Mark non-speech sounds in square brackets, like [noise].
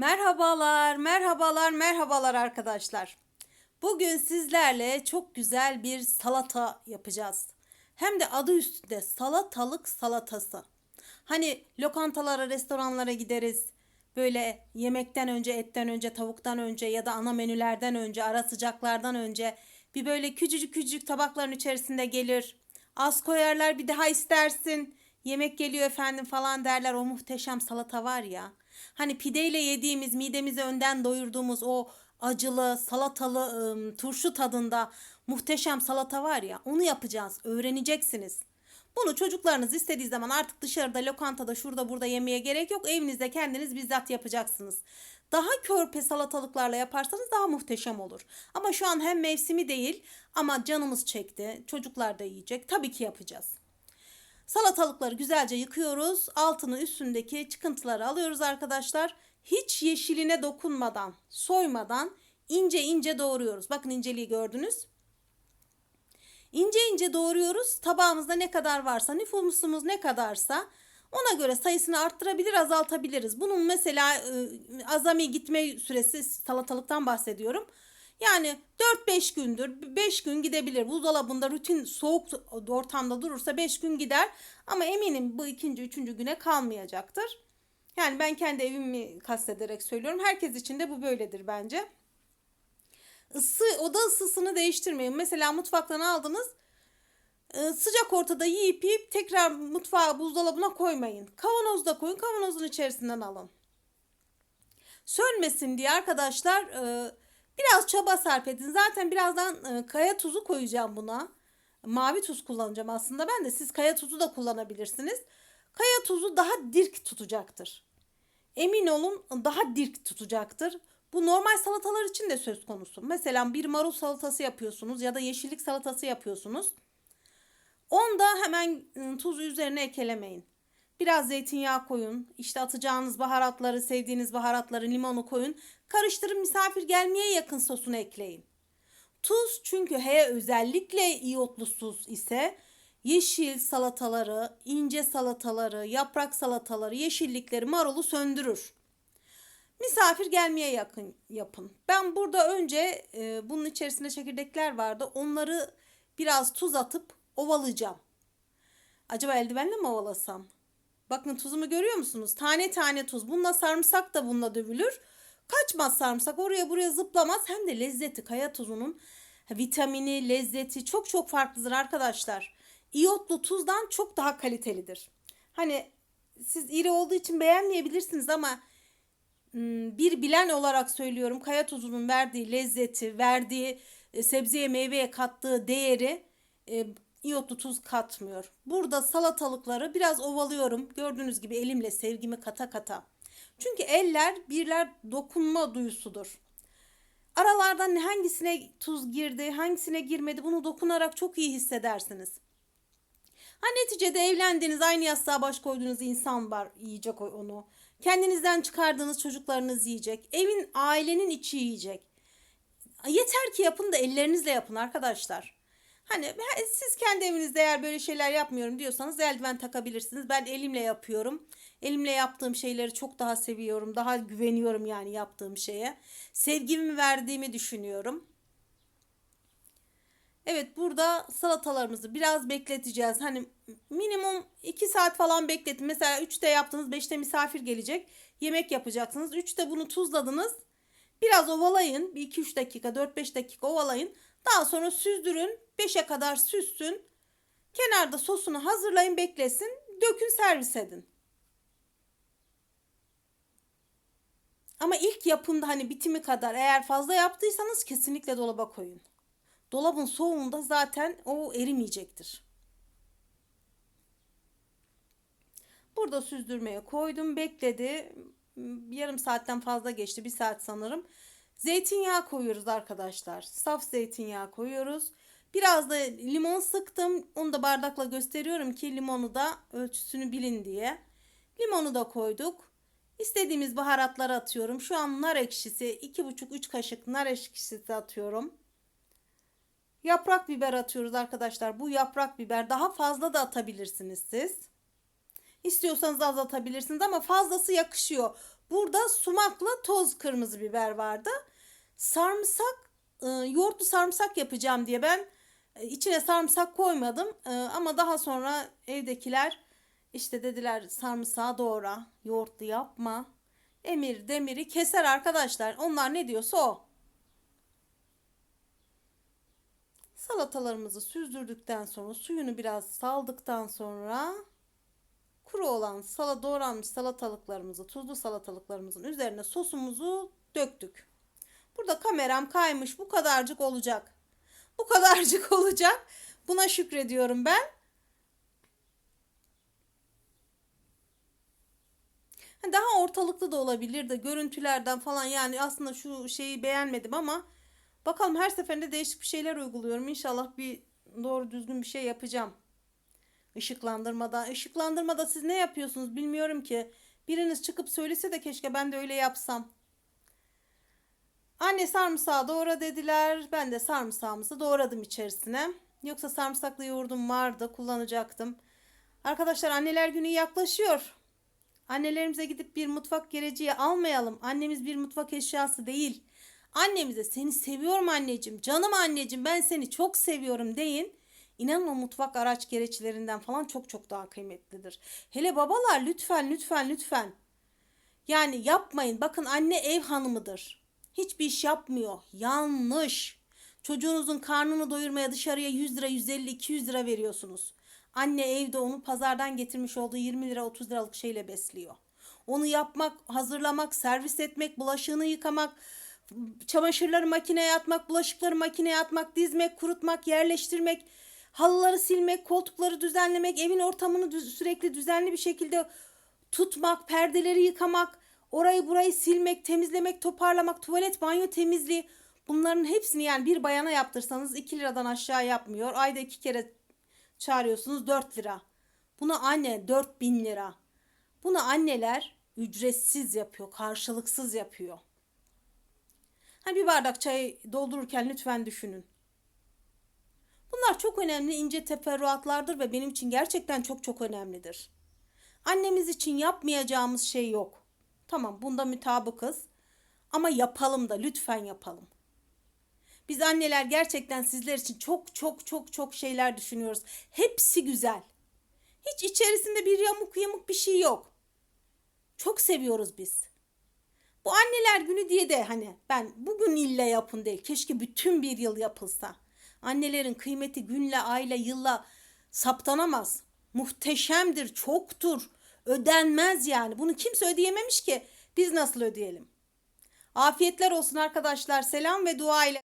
Merhabalar, merhabalar, merhabalar arkadaşlar. Bugün sizlerle çok güzel bir salata yapacağız. Hem de adı üstünde salatalık salatası. Hani lokantalara, restoranlara gideriz. Böyle yemekten önce, etten önce, tavuktan önce ya da ana menülerden önce, ara sıcaklardan önce bir böyle küçücük küçücük tabakların içerisinde gelir. Az koyarlar bir daha istersin. Yemek geliyor efendim falan derler. O muhteşem salata var ya. Hani pideyle yediğimiz, midemizi önden doyurduğumuz o acılı, salatalı, ım, turşu tadında muhteşem salata var ya. Onu yapacağız. Öğreneceksiniz. Bunu çocuklarınız istediği zaman artık dışarıda, lokantada, şurada, burada yemeye gerek yok. Evinizde kendiniz bizzat yapacaksınız. Daha körpe salatalıklarla yaparsanız daha muhteşem olur. Ama şu an hem mevsimi değil ama canımız çekti. Çocuklar da yiyecek. Tabii ki yapacağız. Salatalıkları güzelce yıkıyoruz. Altını üstündeki çıkıntıları alıyoruz arkadaşlar. Hiç yeşiline dokunmadan, soymadan ince ince doğruyoruz. Bakın inceliği gördünüz. İnce ince doğruyoruz. Tabağımızda ne kadar varsa, nüfusumuz ne kadarsa ona göre sayısını arttırabilir, azaltabiliriz. Bunun mesela e, azami gitme süresi salatalıktan bahsediyorum. Yani 4-5 gündür, 5 gün gidebilir. Buzdolabında rutin soğuk ortamda durursa 5 gün gider. Ama eminim bu ikinci, üçüncü güne kalmayacaktır. Yani ben kendi evimi kastederek söylüyorum. Herkes için de bu böyledir bence. Isı, oda ısısını değiştirmeyin. Mesela mutfaktan aldınız. e, Sıcak ortada yiyip yiyip tekrar mutfağa buzdolabına koymayın. Kavanozda koyun. Kavanozun içerisinden alın. Sönmesin diye arkadaşlar e, biraz çaba sarf edin. Zaten birazdan e, kaya tuzu koyacağım buna. Mavi tuz kullanacağım aslında ben de. Siz kaya tuzu da kullanabilirsiniz. Kaya tuzu daha dirk tutacaktır. Emin olun daha dirk tutacaktır. Bu normal salatalar için de söz konusu. Mesela bir marul salatası yapıyorsunuz ya da yeşillik salatası yapıyorsunuz. Onda hemen ıı, tuzu üzerine ekelemeyin. Biraz zeytinyağı koyun. İşte atacağınız baharatları, sevdiğiniz baharatları, limonu koyun. Karıştırın misafir gelmeye yakın sosunu ekleyin. Tuz çünkü he özellikle iyotlu tuz ise yeşil salataları, ince salataları, yaprak salataları, yeşillikleri, marulu söndürür. Misafir gelmeye yakın yapın. Ben burada önce e, bunun içerisinde çekirdekler vardı. Onları biraz tuz atıp ovalayacağım. Acaba eldivenle mi ovalasam? Bakın tuzumu görüyor musunuz? Tane tane tuz. Bununla sarımsak da bununla dövülür. Kaçmaz sarımsak oraya buraya zıplamaz. Hem de lezzeti kaya tuzunun vitamini, lezzeti çok çok farklıdır arkadaşlar. İyotlu tuzdan çok daha kalitelidir. Hani siz iri olduğu için beğenmeyebilirsiniz ama Hmm, bir bilen olarak söylüyorum kaya tuzunun verdiği lezzeti, verdiği e, sebzeye meyveye kattığı değeri e, iyotlu tuz katmıyor. Burada salatalıkları biraz ovalıyorum. Gördüğünüz gibi elimle sevgimi kata kata. Çünkü eller birler dokunma duyusudur. Aralardan hangisine tuz girdi, hangisine girmedi bunu dokunarak çok iyi hissedersiniz. Ha neticede evlendiğiniz aynı yastığa baş koyduğunuz insan var yiyecek onu. Kendinizden çıkardığınız çocuklarınız yiyecek. Evin ailenin içi yiyecek. Yeter ki yapın da ellerinizle yapın arkadaşlar. Hani siz kendi evinizde eğer böyle şeyler yapmıyorum diyorsanız eldiven takabilirsiniz. Ben elimle yapıyorum. Elimle yaptığım şeyleri çok daha seviyorum. Daha güveniyorum yani yaptığım şeye. Sevgimi verdiğimi düşünüyorum. Evet burada salatalarımızı biraz bekleteceğiz. Hani minimum 2 saat falan bekletin. Mesela 3'te yaptınız 5'te misafir gelecek. Yemek yapacaksınız. 3'te bunu tuzladınız. Biraz ovalayın. Bir 2-3 dakika 4-5 dakika ovalayın. Daha sonra süzdürün. 5'e kadar süssün. Kenarda sosunu hazırlayın beklesin. Dökün servis edin. Ama ilk yapımda hani bitimi kadar eğer fazla yaptıysanız kesinlikle dolaba koyun. Dolabın soğuğunda zaten o erimeyecektir. Burada süzdürmeye koydum. Bekledi. Yarım saatten fazla geçti. Bir saat sanırım. Zeytinyağı koyuyoruz arkadaşlar. Saf zeytinyağı koyuyoruz. Biraz da limon sıktım. Onu da bardakla gösteriyorum ki limonu da ölçüsünü bilin diye. Limonu da koyduk. İstediğimiz baharatları atıyorum. Şu an nar ekşisi 2,5-3 kaşık nar ekşisi atıyorum. Yaprak biber atıyoruz arkadaşlar. Bu yaprak biber daha fazla da atabilirsiniz siz. İstiyorsanız azaltabilirsiniz ama fazlası yakışıyor. Burada sumakla toz kırmızı biber vardı. Sarımsak, e, yoğurtlu sarımsak yapacağım diye ben içine sarımsak koymadım. E, ama daha sonra evdekiler işte dediler sarımsağı doğra, yoğurtlu yapma. Emir demiri keser arkadaşlar. Onlar ne diyorsa o. Salatalarımızı süzdürdükten sonra suyunu biraz saldıktan sonra kuru olan sala doğranmış salatalıklarımızı, tuzlu salatalıklarımızın üzerine sosumuzu döktük. Burada kameram kaymış. Bu kadarcık olacak. Bu kadarcık [laughs] olacak. Buna şükrediyorum ben. Daha ortalıklı da olabilir de görüntülerden falan yani aslında şu şeyi beğenmedim ama bakalım her seferinde değişik bir şeyler uyguluyorum. İnşallah bir doğru düzgün bir şey yapacağım. Işıklandırmada. Işıklandırmada siz ne yapıyorsunuz bilmiyorum ki. Biriniz çıkıp söylese de keşke ben de öyle yapsam. Anne sarımsağı doğra dediler. Ben de sarımsağımızı doğradım içerisine. Yoksa sarımsaklı yoğurdum vardı kullanacaktım. Arkadaşlar anneler günü yaklaşıyor. Annelerimize gidip bir mutfak gereciği almayalım. Annemiz bir mutfak eşyası değil. Annemize seni seviyorum anneciğim, canım anneciğim ben seni çok seviyorum deyin. İnanın o mutfak araç gereçlerinden falan çok çok daha kıymetlidir. Hele babalar lütfen lütfen lütfen. Yani yapmayın. Bakın anne ev hanımıdır. Hiçbir iş yapmıyor. Yanlış. Çocuğunuzun karnını doyurmaya dışarıya 100 lira, 150, 200 lira veriyorsunuz. Anne evde onu pazardan getirmiş olduğu 20 lira, 30 liralık şeyle besliyor. Onu yapmak, hazırlamak, servis etmek, bulaşığını yıkamak, çamaşırları makineye atmak, bulaşıkları makineye atmak, dizmek, kurutmak, yerleştirmek, halıları silmek, koltukları düzenlemek, evin ortamını sürekli düzenli bir şekilde tutmak, perdeleri yıkamak, orayı burayı silmek, temizlemek, toparlamak, tuvalet, banyo temizliği bunların hepsini yani bir bayana yaptırsanız 2 liradan aşağı yapmıyor. Ayda iki kere çağırıyorsunuz 4 lira. Bunu anne 4000 lira. Bunu anneler ücretsiz yapıyor, karşılıksız yapıyor. Hani bir bardak çay doldururken lütfen düşünün. Bunlar çok önemli ince teferruatlardır ve benim için gerçekten çok çok önemlidir. Annemiz için yapmayacağımız şey yok. Tamam bunda mutabıkız ama yapalım da lütfen yapalım. Biz anneler gerçekten sizler için çok çok çok çok şeyler düşünüyoruz. Hepsi güzel. Hiç içerisinde bir yamuk yamuk bir şey yok. Çok seviyoruz biz. Bu anneler günü diye de hani ben bugün ille yapın değil. Keşke bütün bir yıl yapılsa. Annelerin kıymeti günle, ayla, yılla saptanamaz. Muhteşemdir, çoktur. Ödenmez yani. Bunu kimse ödeyememiş ki. Biz nasıl ödeyelim? Afiyetler olsun arkadaşlar. Selam ve dua ile